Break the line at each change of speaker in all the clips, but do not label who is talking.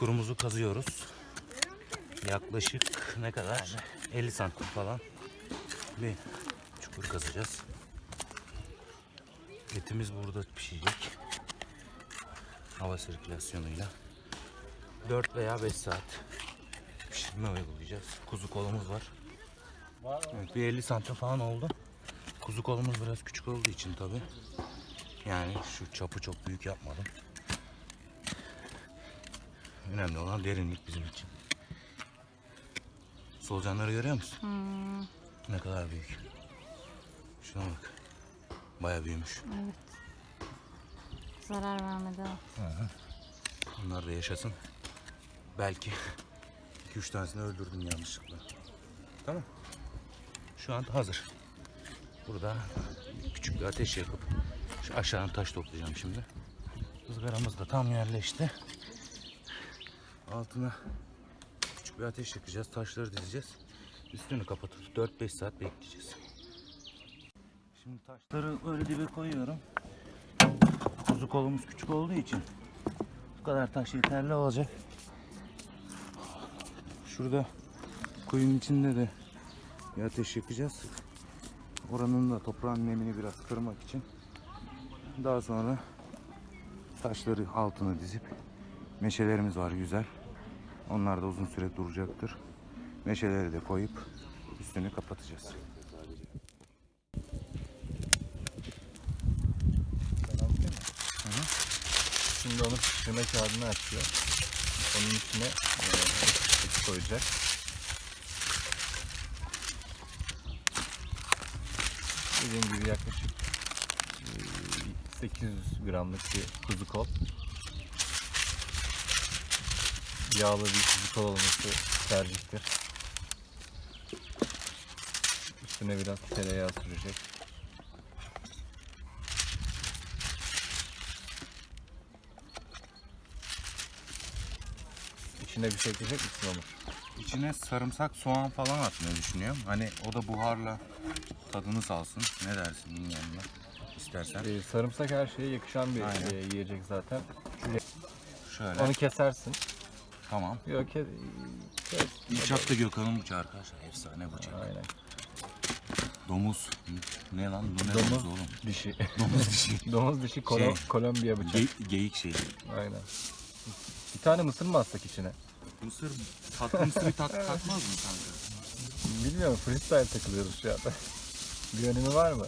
Çukurumuzu kazıyoruz. Yaklaşık ne kadar? 50 santim falan bir çukur kazacağız. Etimiz burada pişecek. Hava sirkülasyonuyla. 4 veya 5 saat pişirme uygulayacağız. Kuzu kolumuz var. Evet, bir 50 santim falan oldu. Kuzu kolumuz biraz küçük olduğu için tabi. Yani şu çapı çok büyük yapmadım. Önemli olan derinlik bizim için. Solucanları görüyor musun? Ne kadar büyük. Şuna bak. Baya büyümüş.
Evet. Zarar vermedi o.
Onlar da yaşasın. Belki 2-3 tanesini öldürdüm yanlışlıkla. Tamam. Şu an hazır. Burada küçük bir ateş yakıp şu aşağıdan taş toplayacağım şimdi. Izgaramız da tam yerleşti. Altına küçük bir ateş yakacağız. Taşları dizeceğiz. Üstünü kapatıp 4-5 saat bekleyeceğiz. Şimdi taşları öyle dibe koyuyorum. Kuzu kolumuz küçük olduğu için bu kadar taş yeterli olacak. Şurada kuyunun içinde de bir ateş yakacağız. Oranın da toprağın nemini biraz kırmak için. Daha sonra taşları altına dizip meşelerimiz var güzel. Onlar da uzun süre duracaktır. Meşeleri de koyup üstünü kapatacağız.
Şimdi onu pişirme kağıdını açıyor. Onun içine e, eti koyacak. Dediğim gibi yaklaşık e, 800 gramlık bir kuzu kol. Yağlı bir kol olması tercihtir. Üstüne biraz tereyağı sürecek. İçine bir şey ekleyecek misin Onur?
İçine sarımsak, soğan falan atmayı düşünüyorum. Hani o da buharla tadını salsın. Ne dersin bunun yanına? İstersen.
Ee, sarımsak her şeye yakışan bir
Aynen.
e, yiyecek zaten.
Şöyle.
Onu kesersin.
Tamam.
Yok ke kes.
Bıçak da Gökhan'ın bıçağı arkadaşlar. Efsane bıçak.
Aynen.
Domuz. Ne lan? Bu ne
Domuz
domuz oğlum?
dişi.
Domuz dişi.
Domuz dişi Kolo-
Şey,
Kolombiya bıçak.
Ge- geyik şeyi.
Aynen. Bir tane mısır mı atsak içine?
Mısır tatlı mısır bir tat katmaz mı kanka?
Bilmiyorum freestyle takılıyoruz şu anda. bir önemi var mı?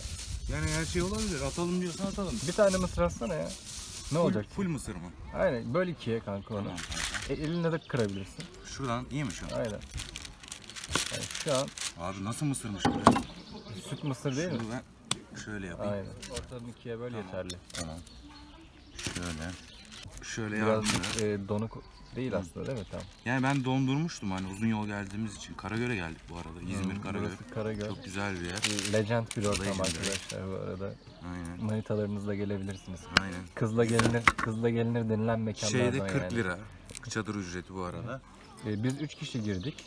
Yani her şey olabilir. Atalım diyorsan atalım.
Bir tane mısır atsana ya. Ne olacak?
Full mısır mı?
Aynen böl ikiye kanka onu.
Tamam.
E, elinle de kırabilirsin.
Şuradan iyi mi şu an?
Aynen. Yani şu an
Abi nasıl mısırmış bu?
süt mısır değil mi?
Şunu ben şöyle yapayım.
Aynen. Ortadan ikiye böl yeterli.
Tamam. Şöyle. Şöyle
Biraz e, donuk değil aslında değil mi? Tamam.
Yani ben dondurmuştum hani uzun yol geldiğimiz için. Karagöl'e geldik bu arada. İzmir Karagöl.
Burası Karagöl.
Çok güzel bir yer.
Legend bir ortam
Legendary.
arkadaşlar bu arada.
Aynen.
Manitalarınızla gelebilirsiniz.
Aynen.
Kızla gelinir, kızla gelinir denilen mekanlardan
Şeyde 40
yani.
lira. Çadır ücreti bu arada.
Ee, biz 3 kişi girdik.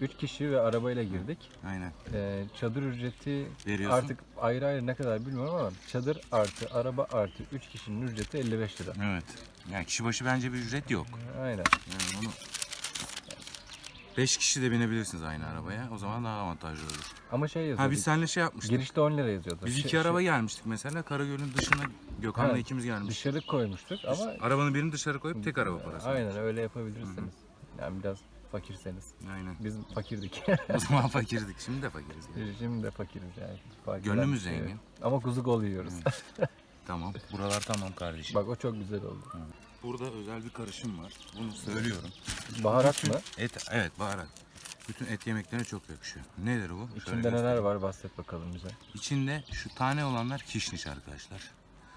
3 kişi ve arabayla girdik.
Aynen.
Ee, çadır ücreti
Veriyorsun.
artık ayrı ayrı ne kadar bilmiyorum ama çadır artı araba artı 3 kişinin ücreti 55 lira.
Evet. Yani kişi başı bence bir ücret yok.
Aynen.
Yani onu 5 kişi de binebilirsiniz aynı arabaya. O zaman daha avantajlı olur.
Ama şey yazıyor.
Ha biz seninle şey yapmıştık.
girişte 10 lira yazıyordu.
Biz
Şey-
iki
şey-
araba gelmiştik mesela. Karagöl'ün dışına Gökhan'la
Ha,
ikimiz gelmiştik.
Dışarı koymuştuk ama
Arabanın birini dışarı koyup tek araba parası.
aynen öyle yapabilirsiniz. Yani biraz fakirseniz.
Aynen.
Biz fakirdik.
O zaman fakirdik. Şimdi de fakiriz. Yani.
Şimdi de fakiriz yani. Fark
Gönlümüz
bir şey
zengin.
Ama kuzu kol yiyoruz.
Tamam. Buralar tamam kardeşim.
Bak o çok güzel oldu.
Burada özel bir karışım var. Bunu söylüyorum.
Baharat mı?
Et, evet baharat. Bütün et yemeklerine çok yakışıyor. Nedir bu? Şöyle
İçinde neler
göstereyim.
var bahset bakalım bize.
İçinde şu tane olanlar kişniş arkadaşlar.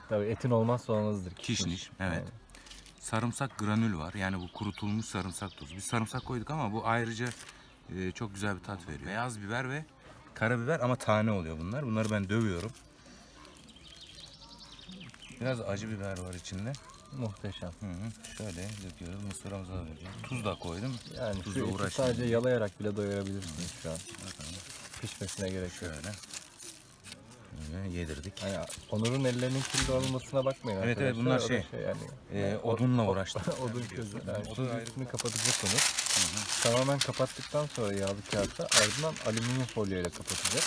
Tabii etin olmazsa olmazdır.
Kişniş, evet.
Aynen.
Sarımsak granül var. Yani bu kurutulmuş sarımsak tozu. Biz sarımsak koyduk ama bu ayrıca e, çok güzel bir tat veriyor. Beyaz biber ve karabiber ama tane oluyor bunlar. Bunları ben dövüyorum. Biraz acı biber var içinde.
Muhteşem.
Hı hı. Şöyle döküyoruz. Mısırımıza da vereceğim. Tuz da koydum.
Yani
Tuzla
şu eti sadece yalayarak bile doyurabilirsiniz şu an. Pişmesine gerek yok.
Şöyle. Öyle yedirdik.
Yani Onur'un ellerinin kirli olmasına bakmayın
Evet, evet,
arkadaşlar.
bunlar
O da
şey,
yani.
Ee, odunla uğraştık.
Odun közü. Yani
O
şimdi
da ayrı.
üstünü kapatacak Onur. Tamamen kapattıktan sonra yağlı kağıtla ardından alüminyum folyo ile kapatacak.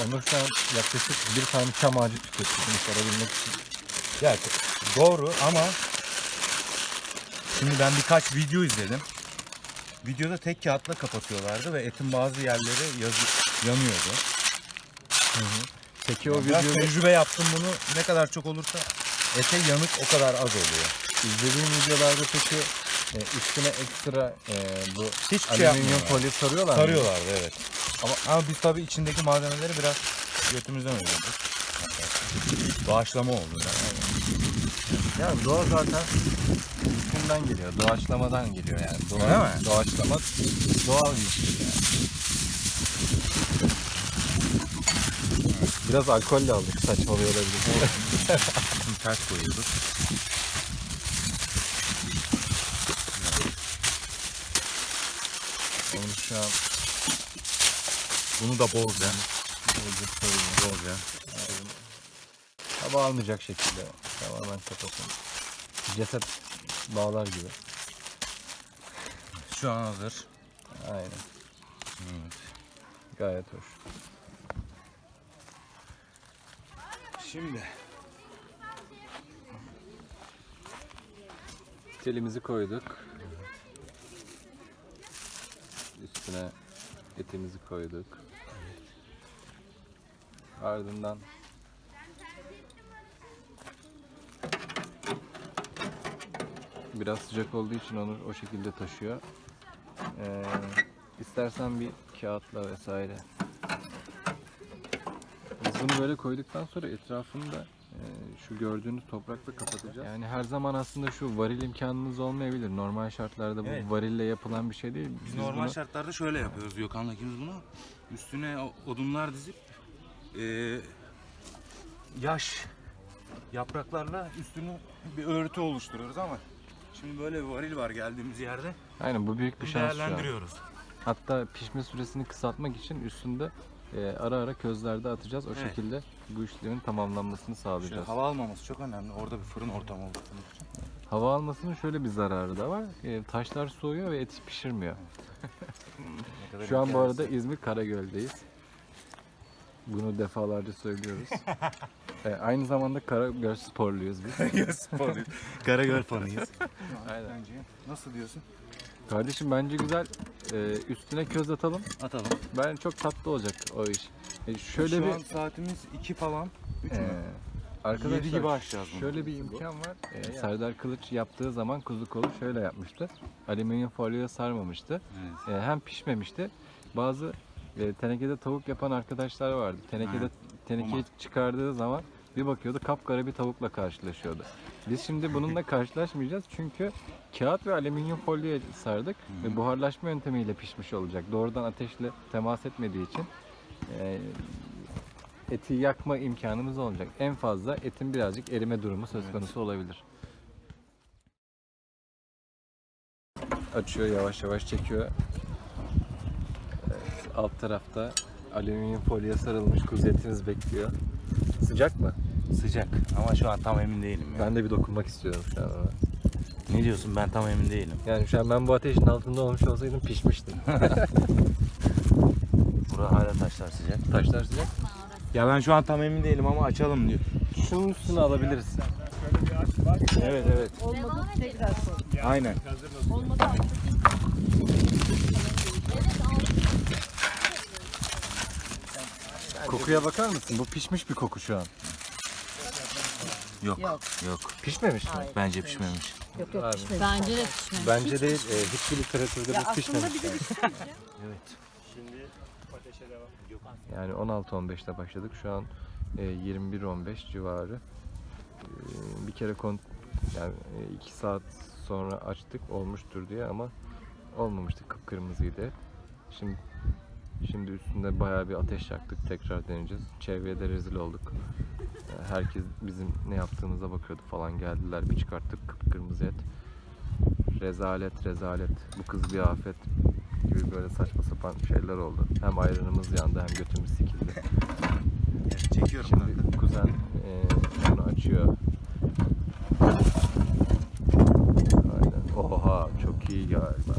Onur şu an yaklaşık bir tane çam ağacı tüketti bunu sarabilmek için.
Ya doğru ama şimdi ben birkaç video izledim. Videoda tek kağıtla kapatıyorlardı ve etin bazı yerleri yazı, yanıyordu.
Peki o
Biraz
videoyu
tecrübe yaptım bunu. Ne kadar çok olursa ete yanık o kadar az oluyor.
izlediğin videolarda peki e, üstüne ekstra e, bu
Hiçbir şey
alüminyum
yapmıyorlar.
folyo sarıyorlar mı?
Sarıyorlardı evet. Ama, ama biz tabii içindeki malzemeleri biraz götümüzden öldürdük. Doğaçlama oldu.
Yani doğa zaten üstünden geliyor. Doğaçlamadan geliyor yani. Doğa,
Öyle mi?
Doğaçlama doğal bir şey yani. Biraz alkolle aldık saçmalıyor olabilir.
Ters koyuyoruz.
Onu şu an
Bunu da
bolca sarıyorum.
Bol ya.
Hava almayacak şekilde tamamen kapatın. Ceset bağlar gibi.
Şu an hazır.
Aynen.
Evet.
Gayet hoş.
Şimdi
Telimizi koyduk. Üstüne etimizi koyduk. Ardından biraz sıcak olduğu için onu o şekilde taşıyor. Ee, istersen bir kağıtla vesaire. Biz bunu böyle koyduktan sonra etrafını da e, şu gördüğünüz toprakla kapatacağız. Yani her zaman aslında şu varil imkanınız olmayabilir. Normal şartlarda bu
Evet.
varille yapılan bir şey değil.
biz normal
bunu-
şartlarda şöyle yapıyoruz Gökhan'la ikimiz bunu. Üstüne o- odunlar dizip eee, yaş yapraklarla üstünü bir örtü oluşturuyoruz ama şimdi böyle bir varil var geldiğimiz yerde.
Aynen bu büyük bir
Bunu
şans
değerlendiriyoruz.
Hatta pişme süresini kısaltmak için üstünde e, ara ara közlerde atacağız. O
Evet.
şekilde bu işlemin tamamlanmasını
Şöyle
sağlayacağız.
hava almaması çok önemli. Orada bir fırın ortamı oluşturmak için.
Hava almasının şöyle bir zararı da var. E, taşlar soğuyor ve et pişirmiyor. Şu an bu arada. İzmir Karagöl'deyiz. Bunu defalarca söylüyoruz. E, aynı zamanda Karagöl sporluyuz biz.
Sporluyuz. Karagöl fanıyız.
Aynen.
Bence. Nasıl diyorsun?
Kardeşim bence güzel. E, üstüne köz atalım.
Atalım.
Ben çok tatlı olacak o iş. E, şöyle
Şu
bir
an saatimiz 2 falan. 3
Ee,
mü?
arkadaşlar
Yedi gibi açacağız bunu.
şöyle bir imkan var. Ee, Serdar Kılıç yaptığı zaman kuzu kolu şöyle yapmıştı. Alüminyum folyoya sarmamıştı.
Evet.
Ee, hem pişmemişti. Bazı e, tenekede tavuk yapan arkadaşlar vardı. Tenekede
Evet.
tenekeyi
Olmaz.
çıkardığı zaman bir bakıyordu kapkara bir tavukla karşılaşıyordu. Biz şimdi bununla karşılaşmayacağız çünkü kağıt ve alüminyum folyoya sardık ve buharlaşma yöntemiyle pişmiş olacak. Doğrudan ateşle temas etmediği için e, eti yakma imkanımız olacak. En fazla etin birazcık erime durumu söz
Evet.
konusu olabilir. Açıyor yavaş yavaş çekiyor. Alt tarafta alüminyum folyoya sarılmış kuzu etiniz bekliyor. Sıcak mı?
Sıcak ama şu an tam emin değilim. Ya.
Ben de bir dokunmak istiyorum şu an ona.
Ne diyorsun ben tam emin değilim.
Yani şu an ben bu ateşin altında olmuş olsaydım pişmiştim.
Burada hala taşlar sıcak.
Taşlar sıcak.
Ya ben şu an tam emin değilim ama açalım diyor.
Şunun üstüne alabiliriz.
Evet evet.
Olmadı tekrar sor.
Aynen.
Olmadı artık.
Kokuya bakar mısın? Bu pişmiş bir koku şu an.
Yok.
Yok.
Yok.
Pişmemiş mi?
Hayır.
Bence pişmemiş.
Yok yok
Abi.
pişmedi.
Bence de pişmemiş.
Bence değil. E, hiçbir literatürde bu
aslında
pişmemiş. yani.
bir şey söyleyeceğim.
Evet.
Yani 16-15'te başladık. Şu an e, 21-15 civarı. E, bir kere kont yani 2 saat sonra açtık olmuştur diye ama olmamıştı. Kıpkırmızıydı. Şimdi şimdi üstünde bayağı bir ateş yaktık. Tekrar deneyeceğiz. Çevreye de rezil olduk. E, Herkes bizim ne yaptığımıza bakıyordu falan geldiler. Bir çıkarttık kıpkırmızı et. Rezalet rezalet. Bu kız bir afet. gibi böyle saçma sapan şeyler oldu. Hem ayranımız yandı hem götümüz sikildi.
Çekiyorum
Şimdi kuzen eee bunu açıyor. Aynen. Oha çok iyi galiba.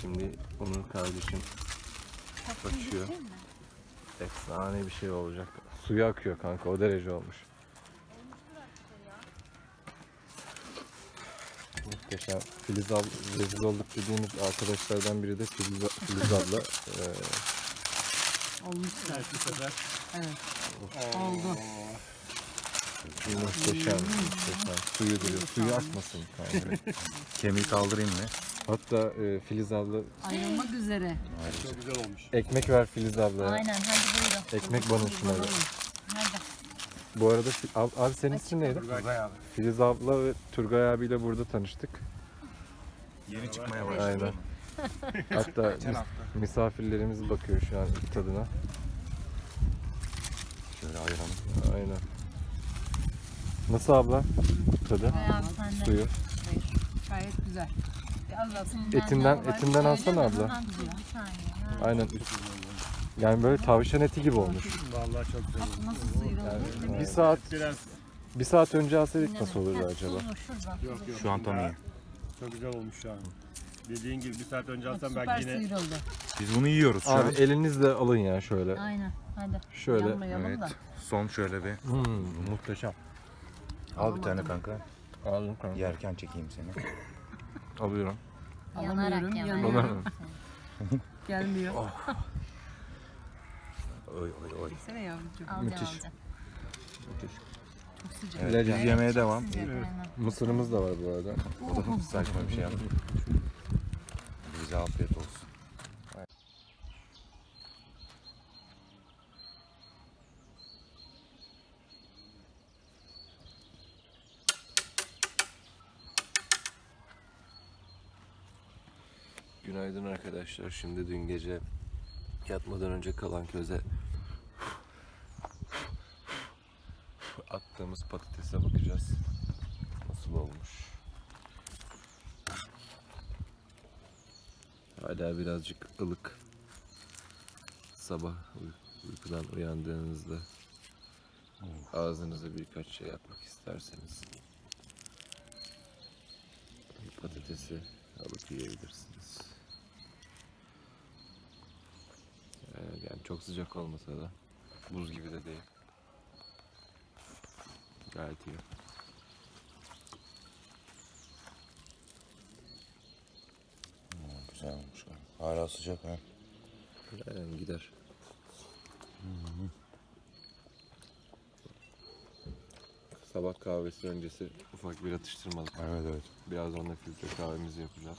Şimdi Onur kardeşim açıyor. Efsane bir şey olacak. Suyu akıyor kanka o derece olmuş. Muhteşem. Filiz abla, rezil olduk dediğimiz arkadaşlardan biri de Filiz, Filiz abla. Ee,
Olmuş da. Evet. Oldu.
Muhteşem, muhteşem. Suyu duruyor. Suyu akmasın kanka.
Kemiği kaldırayım mı?
Hatta e, Filiz abla
Ayrılmak üzere.
ekmek ver Filiz abla.
Aynen hadi buyurun.
Ekmek bana şuna ver.
Hadi.
Bu arada Fi- ab- abi senin ismin neydi?
Turgay abi.
Filiz abla ve Turgay abiyle burada tanıştık.
Yeni çıkmaya başladı.
Aynen. Hatta mis- misafirlerimiz bakıyor şu an ilk tadına.
Şöyle ayıralım.
Aynen. Nasıl abla? Tadı,
Bayağı
suyu.
Gayet güzel.
Etinden etinden alsana abla.
Hemen tuz bir saniye. Ha.
Aynen. Yani böyle tavşan eti gibi olmuş.
Vallahi çok güzel oldu.
nasıl sıyrıldı?
Yani bir saat
Biraz
bir saat önce alsaydık nasıl olurdu acaba?
yok yok.
Şu an tam iyi.
Çok güzel olmuş şu an. Dediğin gibi bir saat önce alsam
süper
belki yine
sıyrıldı.
Biz bunu yiyoruz şu
Abi
an.
elinizle alın ya şöyle.
Aynen. Hadi.
Şöyle.
Yanmayalım
Evet.
da.
Son şöyle bir.
Hmm, muhteşem.
Al bir tane kanka.
Aldım kanka.
Yerken çekeyim seni.
Alıyorum.
Yanarak
Alamıyorum,
yanarak.
yanıyorum.
Alıyorum.
Gelmiyor.
Oy oy oy.
Çeksene yavrucuğum.
Alacağım
Müthiş.
alacağım.
Çok sıcak.
Evet, biz yemeğe devam.
Sıcak, aynen.
Mısırımız da var bu arada.
O da saçma bir şey yaptı. Bize afiyet olsun.
Günaydın arkadaşlar. Şimdi dün gece yatmadan önce kalan köze attığımız patatese bakacağız. Nasıl olmuş? Hala birazcık ılık. Sabah uy- uykudan uyandığınızda ağzınıza birkaç şey yapmak isterseniz patatesi alıp yiyebilirsiniz. Ee, yani çok sıcak olmasa da buz gibi de değil. Gayet iyi.
Güzel olmuş. Hala sıcak ha.
Aynen gider. Sabah kahvesi öncesi ufak bir atıştırmalık.
Evet evet.
Biraz onunla filtre kahvemizi yapacağız.